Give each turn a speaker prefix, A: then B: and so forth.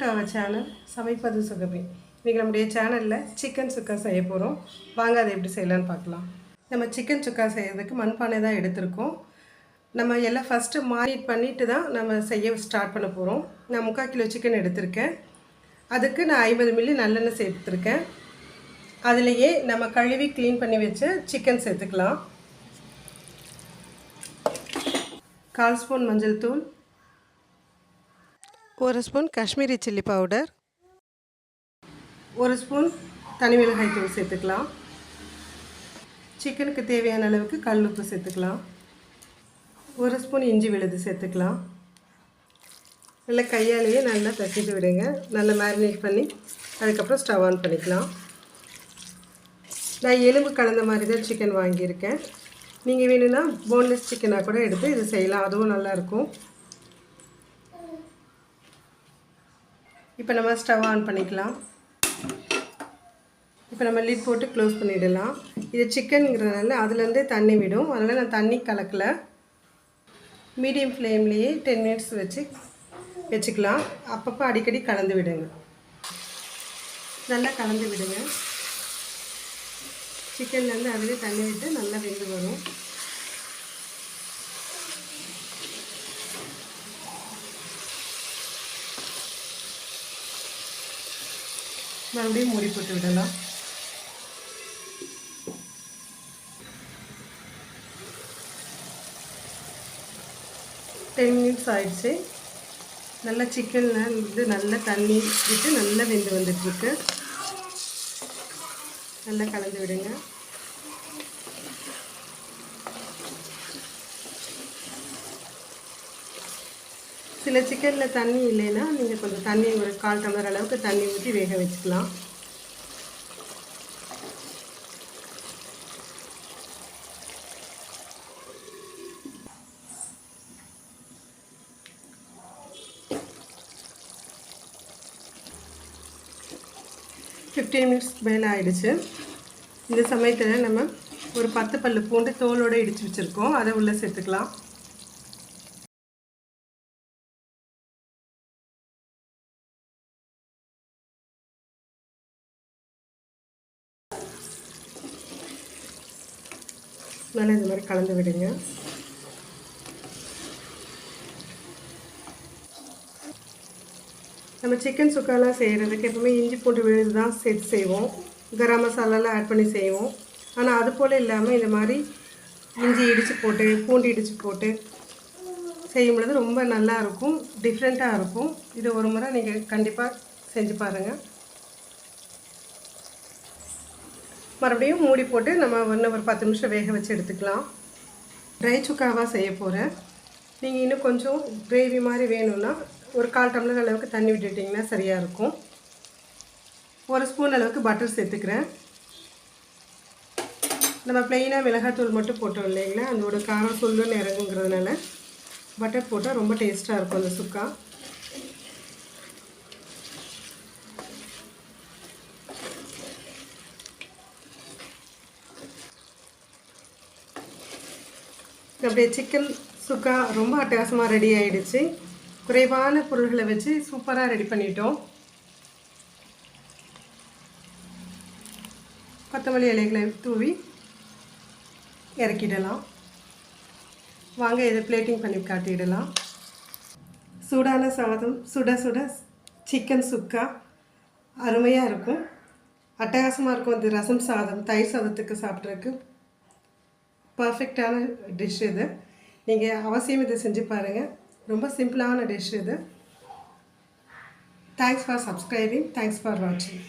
A: To our channel சமைப்பது சுகமே. இன்றைக்கி நம்முடைய சேனலில் சிக்கன் சுக்கா செய்ய போகிறோம் வாங்க அதை எப்படி செய்யலான்னு பார்க்கலாம். நம்ம சிக்கன் சுக்கா செய்கிறதுக்கு மண்பானை தான் எடுத்திருக்கோம். நம்ம எல்லாம் ஃபஸ்ட்டு மாரினேட் பண்ணிட்டு தான் நம்ம செய்ய ஸ்டார்ட் பண்ண போகிறோம் நான் முக்கால் கிலோ சிக்கன் எடுத்திருக்கேன். அதுக்கு நான் ஐம்பது மில்லி நல்லெண்ணெய் சேர்த்துருக்கேன். அதுலேயே நம்ம கழுவி க்ளீன் பண்ணி வச்ச சிக்கன் சேர்த்துக்கலாம். கால் ஸ்பூன் மஞ்சள் தூள் ஒரு ஸ்பூன் காஷ்மீரி சில்லி பவுடர். ஒரு ஸ்பூன் தனி மிளகாய் தூள் சேர்த்துக்கலாம். சிக்கனுக்கு தேவையான அளவுக்கு கல் உப்பு சேர்த்துக்கலாம். ஒரு ஸ்பூன் இஞ்சி விழுது சேர்த்துக்கலாம். நல்லா கையாலேயே நல்லா தட்டிட்டு விடுங்க. நல்லா மேரினேட் பண்ணி அதுக்கப்புறம் ஸ்டவ் ஆன் பண்ணிக்கலாம். நான் எலும்பு கலந்த மாதிரி தான் சிக்கன் வாங்கியிருக்கேன். நீங்கள் வேணும்னா போன்லெஸ் சிக்கனாக கூட எடுத்து இது செய்யலாம். அதுவும் நல்லாயிருக்கும் இப்போ நம்ம ஸ்டவ் ஆன் பண்ணிக்கலாம். இப்போ நம்ம லிட் போட்டு க்ளோஸ் பண்ணிடலாம். இது சிக்கனுங்கிறதுனால அதுலேருந்தே தண்ணி விடும். அதனால் நான் தண்ணி கலக்கலை. மீடியம் ஃப்ளேம்லேயே டென் மினிட்ஸ் வச்சு வச்சுக்கலாம். அப்பப்போ அடிக்கடி கலந்து விடுங்க. நல்லா கலந்து விடுங்க. சிக்கன்லேருந்து அதுவே தண்ணி விட்டு நல்லா வெந்து வரும். மறுபடியும் மூடி போட்டு விடலாம். டென் மினிட்ஸ் ஆயிடுச்சு. நல்லா சிக்கனில் வந்து நல்லா தண்ணி விட்டு நல்லா வெந்து வந்துட்டுருக்கு நல்லா கலந்து விடுங்க. சில சிக்கனில் தண்ணி இல்லைன்னா நீங்கள் கொஞ்சம் தண்ணி ஒரு கால் டம்ளர் அளவுக்கு தண்ணி ஊற்றி வேக வச்சுக்கலாம். ஃபிஃப்டீன் மினிட்ஸ் மேலே ஆகிடுச்சு இந்த சமயத்தில் நம்ம ஒரு பத்து பல்லு பூண்டு தோலோடு இடித்து வச்சுருக்கோம். அதை உள்ளே சேர்த்துக்கலாம். நல்லா இந்த மாதிரி கலந்து விடுங்க. நம்ம சிக்கன் சுக்காலாம் செய்கிறதுக்கு எப்பவுமே இஞ்சி பூண்டு விழுது தான் சேர்த்து செய்வோம். கரம் மசாலாலாம் ஆட் பண்ணி செய்வோம். ஆனால் அது போல் இல்லாமல் இந்த மாதிரி இஞ்சி இடித்து போட்டு பூண்டு இடித்து போட்டு செய்யும் பொழுது ரொம்ப நல்லா இருக்கும் டிஃப்ரெண்ட்டாக இருக்கும். இது ஒரு முறை நீங்கள் கண்டிப்பாக செஞ்சு பாருங்கள் மறுபடியும் மூடி போட்டு நம்ம ஒன்று ஒரு பத்து நிமிஷம் வேக வச்சு எடுத்துக்கலாம். ட்ரை சுக்காவாக செய்ய போகிறேன் நீங்கள் இன்னும் கொஞ்சம் கிரேவி மாதிரி வேணும்னா ஒரு கால் டம்ளர் அளவுக்கு தண்ணி விட்டுட்டிங்கன்னா சரியாக இருக்கும். ஒரு ஸ்பூன் அளவுக்கு பட்டர் சேர்த்துக்கிறேன். நம்ம ப்ளெயினாக மிளகாத்தூள் மட்டும் போட்டோம் இல்லைங்களா? அதோட காரம் சொல்லுன்னு இறங்குங்கிறதுனால பட்டர் போட்டால் ரொம்ப டேஸ்ட்டாக இருக்கும் அந்த சுக்கா. அப்படியே சிக்கன் சுக்கா ரொம்ப அட்டகாசமாக ரெடி ஆகிடுச்சு குறைவான பொருள்களை வச்சு சூப்பராக ரெடி பண்ணிட்டோம். கொத்தமல்லி இலைகளை தூவி இறக்கிடலாம். வாங்க இதை பிளேட்டிங் பண்ணி காட்டிடலாம். சூடான சாதம் சுட சுட சிக்கன் சுக்கா அருமையாக இருக்கும். அட்டகாசமாக இருக்கும். அந்த ரசம் சாதம் தயிர் சாதத்துக்கு சாப்பிட்றதுக்கு. பர்ஃபெக்டான டிஷ் இது. நீங்கள் அவசியம் இதை செஞ்சு பாருங்கள் ரொம்ப சிம்பிளான டிஷ் இது. Thanks for subscribing thanks for வாட்சிங்